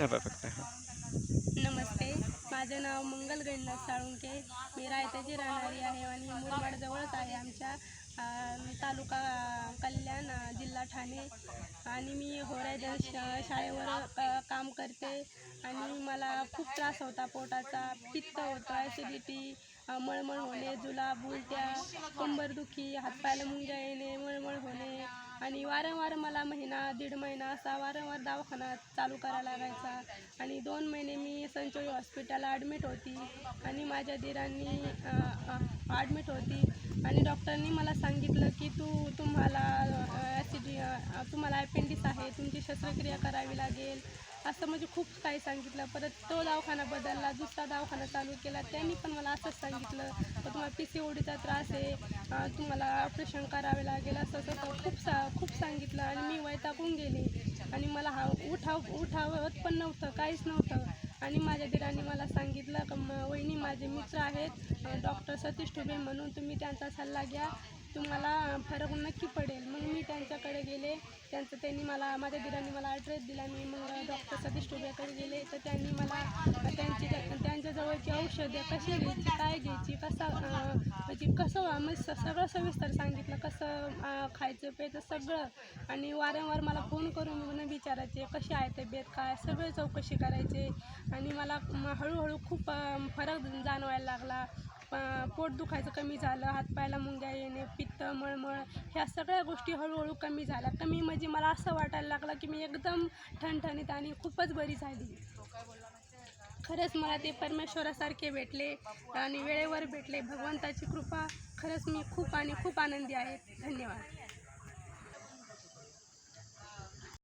थांबा फक्त नमस्ते. माझं नाव मंगल गणनाथ साळुंके. मी रायताची राहणारी आहे आणि मुरबाड जवळच आहे आमच्या तालुका कल्याण जिल्हा ठाणे. आणि मी होरायजन शा शाळेवर काम करते. आणि मला खूप त्रास होता पोटाचा. पित्त होतं ॲसिडिटी मळमळ होणे जुलाब उलट्या कंबरदुखी हातपायाला मुंग्या येणे मळमळ होणे आणि वारंवार मला महिना दीड महिना असा वारंवार दवाखाना चालू करायला लागायचा. आणि दोन महिने मी संचोळी हॉस्पिटलला ॲडमिट होती आणि माझ्या दिरांनी ॲडमिट होती. आणि डॉक्टरनी मला सांगितलं की तू तुम्हाला ॲसिडी तुम्हाला अपेंडिस आहे तुमची शस्त्रक्रिया करावी लागेल. असं म्हणजे खूप काही सांगितलं. परत तो दवाखाना बदलला दुसरा दवाखाना चालू केला. त्यांनी पण मला असंच सांगितलं तर तुम्हाला पी सी ओडीचा त्रास आहे तुम्हाला ऑपरेशन करावे लागेल असं असं खूप सा खूप सांगितलं. आणि मी वैतागून गेले. आणि मला हा उठाव उठावत पण नव्हतं काहीच नव्हतं. आणि माझ्या दिराने मला सांगितलं का वहिनी माझे मित्र आहेत डॉक्टर सतीश ठुबे म्हणून तुम्ही त्यांचा सल्ला घ्या. तुम्हाला फरक नक्की पडेल. मग मी त्यांच्याकडे गेले. त्यांचं त्यांनी मला माझ्या दिरांनी मला ॲड्रेस दिला. मी मग डॉक्टर सतीश टुबेकडे गेले. तर त्यांनी मला त्यांची त्यांच्याजवळची औषधे कशी घ्यायची काय घ्यायची कसं म्हणजे कसं मग स- सगळं सविस्तर सांगितलं. कसं खायचं प्यायचं सगळं. आणि वारंवार मला फोन करून म्हणून विचारायचे कशी आहे तब्येत काय सगळे चौकशी करायचे. आणि मला म- हळूहळू खूप फरक जाणवायला लागला. पोट दुखायचं कमी झालं हातपायाला मुंग्या येणे पित्त मळमळ ह्या सगळ्या गोष्टी हळूहळू कमी झाल्या. कमी म्हणजे मला असं वाटायला लागलं की मी एकदम ठणठणीत आणि खूपच बरी झाली. खरंच मला ते परमेश्वरासारखे भेटले आणि वेळेवर भेटले. भगवंताची कृपा खरंच मी खूप आणि खूप आनंदी आहे. धन्यवाद.